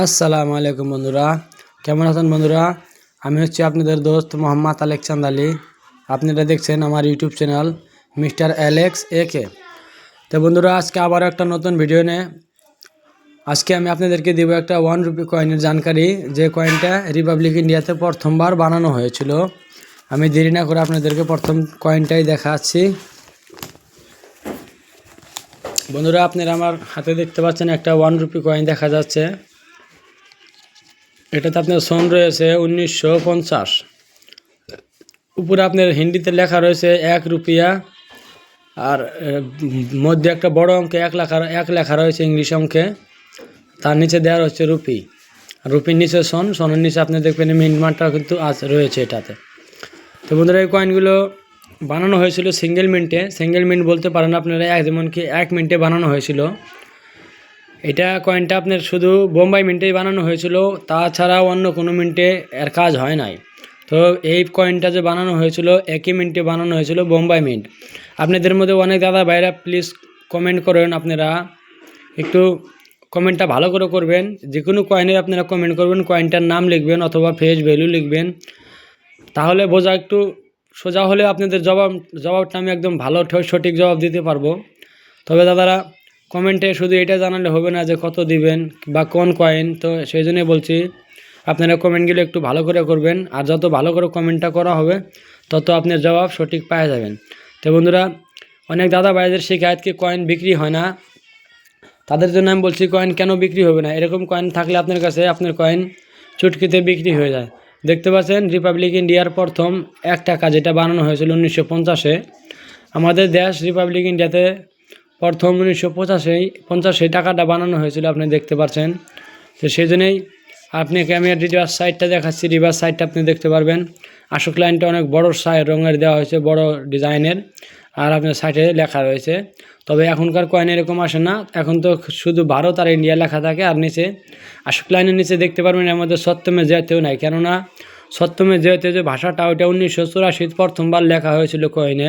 আসসালামু আলাইকুম বন্ধুরা। কেমন আছেন বন্ধুরা? আমি হচ্ছি আপনাদের দোস্ত মোহাম্মদ আলেক চান্দ আলী। আপনারা দেখছেন আমার YouTube channel mister Alex A K তো বন্ধুরা, আজকে আবার একটা নতুন ভিডিও নে আজকে আমি আপনাদেরকে দিব একটা ওয়ান রুপি কয়েনের জানকারি। যে কয়েনটা রিপাবলিক ইন্ডিয়াতে প্রথমবার বানানো হয়েছিল। আমি দেরি না করে আপনাদেরকে প্রথম কয়েনটাই দেখাচ্ছি। বন্ধুরা, আপনারা আমার হাতে দেখতে পাচ্ছেন একটা ওয়ান রুপি কয়েন দেখা যাচ্ছে। এটাতে আপনার সন রয়েছে উনিশশো পঞ্চাশ। উপরে আপনার হিন্দিতে লেখা রয়েছে এক রুপিয়া, আর মধ্যে একটা বড় অঙ্কে এক লেখা এক লেখা রয়েছে ইংলিশ অঙ্কে, তার নিচে দেওয়া রয়েছে রুপি। রুপির নিচে সন, সনের নিচে আপনি দেখবেন মিন্টমার্কটা কিন্তু আজ রয়েছে এটাতে। তো বন্ধুরা, এই কয়েনগুলো বানানো হয়েছিল সিঙ্গেল মিন্টে সিঙ্গেল মিন্ট বলতে পারেন আপনারা, এক যেমন কি এক মিনিটে বানানো হয়েছিল। এটা কয়েনটা আপনার শুধু বোম্বাই মিন্টেই বানানো হয়েছিল তাছাড়া অন্য কোনো মিন্টে এর কাজ হয় নাই। তো এই কয়েনটা যে বানানো হয়েছিল, একই মিন্টে বানানো হয়েছিল বোম্বাই মিন্ট। আপনাদের মধ্যে অনেক দাদা ভাইরা প্লিজ কমেন্ট করেন আপনারা। একটু কমেন্টটা ভালো করে করবেন। যে কোনো কয়েনের আপনারা কমেন্ট করবেন কয়েনটার নাম লিখবেন অথবা ফেস ভ্যালু লিখবেন। তাহলে বোঝা একটু সোজা হলে আপনাদের জবাব, জবাবটা আমি একদম ভালো সঠিক জবাব দিতে পারব। তবে দাদারা কমেন্টে শুধু এটা জানালে হবে না যে কত দিবেন বা কোন কয়েন। তো সেই জন্যই বলছি, আপনারা কমেন্টগুলো একটু ভালো করে করবেন। আর যত ভালো করে কমেন্টটা করা হবে, তত আপনার জবাব সঠিক পাওয়া যাবেন। তো বন্ধুরা, অনেক দাদা ভাইদের শিকায়ত কি কয়েন বিক্রি হয় না। তাদের জন্য আমি বলছি, কয়েন কেন বিক্রি হবে না? এরকম কয়েন থাকলে আপনার কাছে আপনার কয়েন চুটকিতে বিক্রি হয়ে যায়। দেখতে পাচ্ছেন রিপাবলিক ইন্ডিয়ার প্রথম এক টাকা যেটা বানানো হয়েছিল উনিশশো পঞ্চাশে। আমাদের দেশ রিপাবলিক ইন্ডিয়াতে প্রথম উনিশশো পঁচাশি, পঞ্চাশে টাকাটা বানানো হয়েছিল, আপনি দেখতে পাচ্ছেন তো সেই জন্যই আপনাকে আমি রিভার্স সাইডটা দেখাচ্ছি রিভার্স সাইডটা আপনি দেখতে পারবেন। আশোক লাইনটা অনেক বড় সাইড রঙের দেওয়া হয়েছে, বড় ডিজাইনের আর আপনার সাইডে লেখা রয়েছে। তবে এখনকার কয়েন এরকম আসে না, এখন তো শুধু ভারত আর ইন্ডিয়া লেখা থাকে, আর নিচে আশোক লাইনের নিচে দেখতে পারবেন, এর মধ্যে সত্যমে জয়তেও নাই। কেননা সত্যমে জয়তে যে ভাষাটা, ওইটা উনিশশো চুরাশির প্রথমবার লেখা হয়েছিল কয়েনে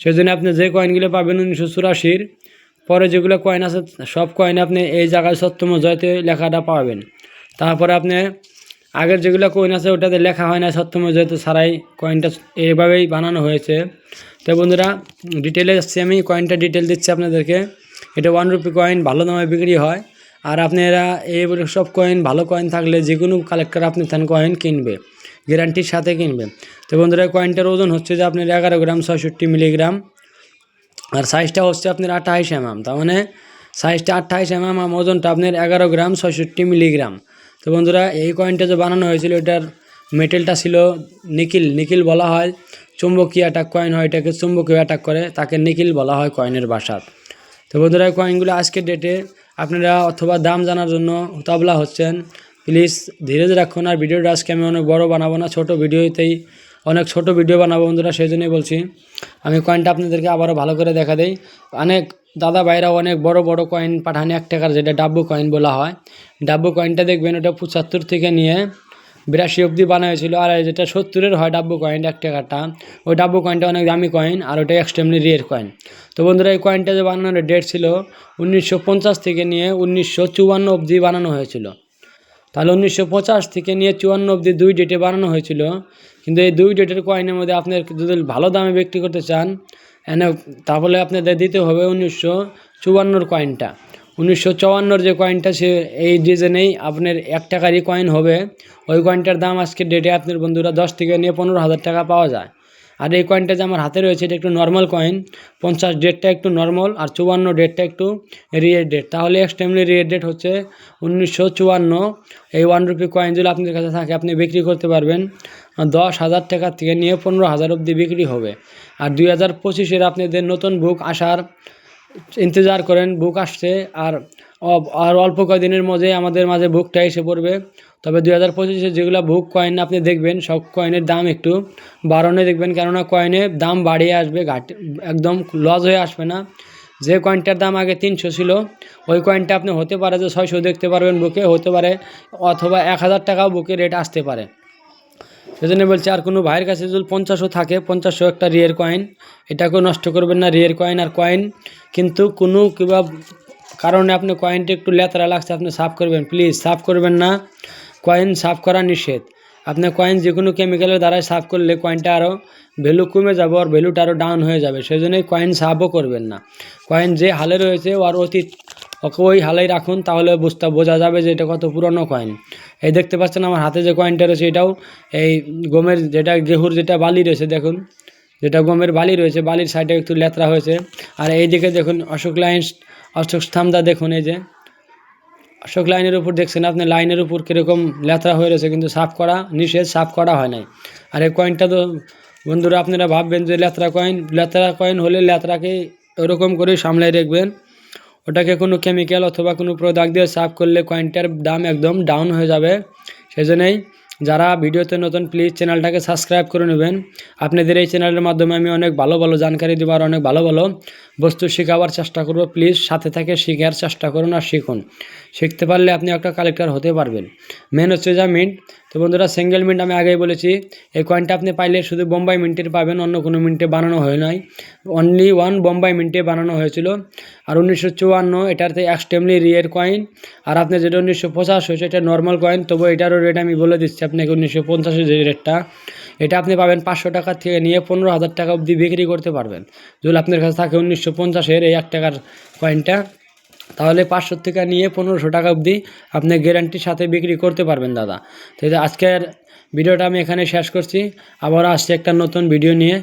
সেই জন্য আপনি যে কয়েনগুলো পাবেন উনিশশো চুরাশির, পরে যেগুলো কয়েন আছে, সব কয়েন আপনি এই জায়গায় সত্যম জয়তে লেখাটা পাবেন। তারপরে আপনি আগের যেগুলো কয়েন আছে, ওটাতে লেখা হয় না সত্যম জয়তে ছাড়াই কয়েনটা এইভাবেই বানানো হয়েছে। তো বন্ধুরা ডিটেলে যাচ্ছি আমি কয়েনটা ডিটেল দিচ্ছি আপনাদেরকে। এটা ওয়ান রুপি কয়েন ভালো দামে বিক্রি হয়। আর আপনারা এই সব কয়েন ভালো কয়েন থাকলে যে কোনো কালেক্টর আপনি থান কয়েন কিনবে। গ্যারান্টির সাথে কিনবেন। তো বন্ধুরা কয়েনটার ওজন হচ্ছে যে আপনার এগারো গ্রাম ছয়ষট্টি মিলিগ্রাম আর সাইজটা হচ্ছে আপনার আঠাইশ এমএম তার মানে সাইজটা আঠাইশ এমএম আর ওজনটা আপনার এগারো গ্রাম ছয়ষট্টি মিলিগ্রাম তো বন্ধুরা, এই কয়েনটা যে বানানো হয়েছিল, এটার মেটেলটা ছিল নিকিল নিকিল বলা হয়, চুম্বকীয় অ্যাটাক কয়েন হয়, এটাকে চুম্বকীয় অ্যাটাক করে, তাকে নিকিল বলা হয় কয়েনের বাসার তো বন্ধুরা কয়েনগুলো আজকের ডেটে আপনারা অথবা দাম জানার জন্য তবলা হচ্ছেন প্লিজ ধীরে ধীরে রাখুন, আর ভিডিওটা আজকে আমি অনেক বড় বানাবো না, ছোটো ভিডিওতেই অনেক ছোট ভিডিও বানাবো বন্ধুরা সেই জন্যই বলছি। আমি কয়েনটা আপনাদেরকে আবারও ভালো করে দেখা দেই। অনেক দাদা ভাইরা অনেক বড় বড় কয়েন পাঠান, এক টাকার যেটা ডাব্বু কয়েন বলা হয়। ডাব্বু কয়েনটা দেখবেন, ওটা পঁচাত্তর থেকে নিয়ে বিরাশি অবধি বানা হয়েছিল আর যেটা সত্তরের হয় ডাব্বু কয়েন এক টাকাটা ওই ডাব্বু কয়েনটা অনেক দামি কয়েন আর ওটা এক্সট্রিমলি রিয়ের কয়েন তো বন্ধুরা, এই কয়েনটা যে বানানোর ডেট ছিল, উনিশশো পঞ্চাশ থেকে নিয়ে উনিশশো চুয়ান্ন অবধি বানানো হয়েছিল। তাহলে উনিশশো পঞ্চাশ থেকে নিয়ে চুয়ান্ন অবধি দুই ডেটে বানানো হয়েছিল। কিন্তু এই দুই ডেটের কয়েনের মধ্যে আপনার যদি ভালো দামে বিক্রি করতে চান, এনে তাহলে আপনাদের দিতে হবে উনিশশো চুয়ান্নর কয়েনটা। উনিশশো চুয়ান্নর যে কয়েনটা সে এই ডিজাইনেই আপনার এক টাকারই কয়েন হবে। ওই কয়েনটার দাম আজকের ডেটে আপনার বন্ধুরা দশ থেকে নিয়ে পনেরো হাজার টাকা পাওয়া যায়। আর এই কয়েনটা যে আমার হাতে রয়েছে, এটা একটু নর্মাল কয়েন পঞ্চাশ ডেটটা একটু নর্মাল আর চুয়ান্ন ডেটটা একটু রিয়ের ডেট তাহলে এক্সট্রিমলি রিয়ের ডেট হচ্ছে উনিশশো চুয়ান্ন। এই ওয়ান রুপি কয়েনগুলো আপনাদের কাছে থাকে, আপনি বিক্রি করতে পারবেন। দশ হাজার টাকা থেকে নিয়ে পনেরো হাজার অবধি বিক্রি হবে। আর দুই হাজার পঁচিশের আপনাদের নতুন বুক আসার ইন্তজার করেন বুক আসছে। আর আর অল্প কয়েকদিনের মধ্যে আমাদের মাঝে বুকটা এসে পড়বে। তবে দুই হাজার পঁচিশে যেগুলো বুক কয়েন আপনি দেখবেন, সব কয়েনের দাম একটু বাড়ানো দেখবেন। কেননা কয়েনের দাম বাড়িয়ে আসবে, ঘাটে একদম লস হয়ে আসবে না। যে কয়েনটার দাম আগে তিনশো ছিল, ওই কয়েনটা আপনি হতে পারে যে ছয়শো দেখতে পারবেন বুকে হতে পারে অথবা এক হাজার টাকাও বুকে রেট আসতে পারে। সেজন্য বলছি, আর কোনো ভাইয়ের কাছে যদি পঞ্চাশও থাকে, পঞ্চাশও একটা রিয়ের কয়েন এটাকেও নষ্ট করবেন না। রিয়ের কয়েন আর কয়েন কিন্তু কোনো কিংবা কারণে আপনি কয়েনটা একটু লেতরা লাগছে, আপনি সাফ করবেন। প্লিজ সাফ করবেন না। কয়েন সাফ করা নিষেধ। আপনি কয়েন যে কোনো কেমিক্যালের দ্বারাই সাফ করলে কয়েনটা আরও ভ্যালু কমে যাবে আর ভ্যালুটা আরও ডাউন হয়ে যাবে। সেই জন্যই কয়েন সাফও করবেন না। কয়েন যে হালে রয়েছে আর অতীত, ওকে ওই হালেই রাখুন, তাহলে বুঝতে, বোঝা যাবে যে এটা কত পুরনো কয়েন এই দেখতে পাচ্ছেন আমার হাতে যে কয়েনটা রয়েছে, এটাও এই গমের যেটা গেহুর যেটা বালি রয়েছে, দেখুন। যেটা গমের বালি রয়েছে, বালির সাইডে একটু লেতরা হয়েছে। আর এইদিকে দেখুন অশোক লাইন অশোক স্তম্ভটা দেখুন এই যে। অশোক লাইনের উপর দেখছেন আপনি, লাইনের উপর কীরকম লেথরা হয়ে রয়েছে, কিন্তু সাফ করা, নিষেধ সাফ করা হয় নাই। আর এই কয়েনটা তো বন্ধুরা আপনারা ভাববেন যে লেথরা কয়েন লেথরা কয়েন হলে লেথরাকে ওরকম করে সামলাই রাখবেন। ওটাকে কোনো কেমিক্যাল অথবা কোনো প্রোডাক্ট দিয়ে সাফ করলে কয়েনটার দাম একদম ডাউন হয়ে যাবে। সেই জন্যই যারা ভিডিওতে নতুন প্লিজ চ্যানেলটাকে সাবস্ক্রাইব করে নেবেন। আপনাদের এই চ্যানেলের মাধ্যমে আমি অনেক ভালো ভালো জানকারি দেবো আর অনেক ভালো ভালো বস্তু শেখাবার চেষ্টা করব। প্লিজ সাথে থাকে শেখার চেষ্টা করুন আর শিখুন। শিখতে পারলে আপনি একটা কালেক্টর হতে পারবেন। মেন হচ্ছে যা মিন্ট তো বন্ধুরা সিঙ্গেল মিন্ট আমি আগেই বলেছি, এই কয়েনটা আপনি পাইলে শুধু বোম্বাই মিন্টের পাবেন, অন্য কোনো মিন্টে বানানো হয় নাই। অনলি ওয়ান বোম্বাই মিন্টে বানানো হয়েছিল। আর উনিশশো চুয়ান্ন, এটাতে এক্সটেমলি রিয়ের কয়েন আর আপনি যেটা উনিশশো পঁচাশি হয়েছে, এটা নর্মাল কয়েন তবু এটারও রেট আমি বলে দিচ্ছি আপনাকে, উনিশশো পঞ্চাশের যে রেটটা এটা আপনি পাবেন পাঁচশো টাকা থেকে নিয়ে পনেরো হাজার টাকা অবধি বিক্রি করতে পারবেন। যদি আপনার কাছে থাকে উনিশশো পঞ্চাশের এই এক টাকার কয়েনটা তাহলে পাঁচশো থেকে নিয়ে পনেরোশো টাকা অবধি আপনি গ্যারান্টির সাথে বিক্রি করতে পারবেন, দাদা। তো আজকের ভিডিওটা আমি এখানে শেষ করছি। আবার আসছি একটা নতুন ভিডিও নিয়ে।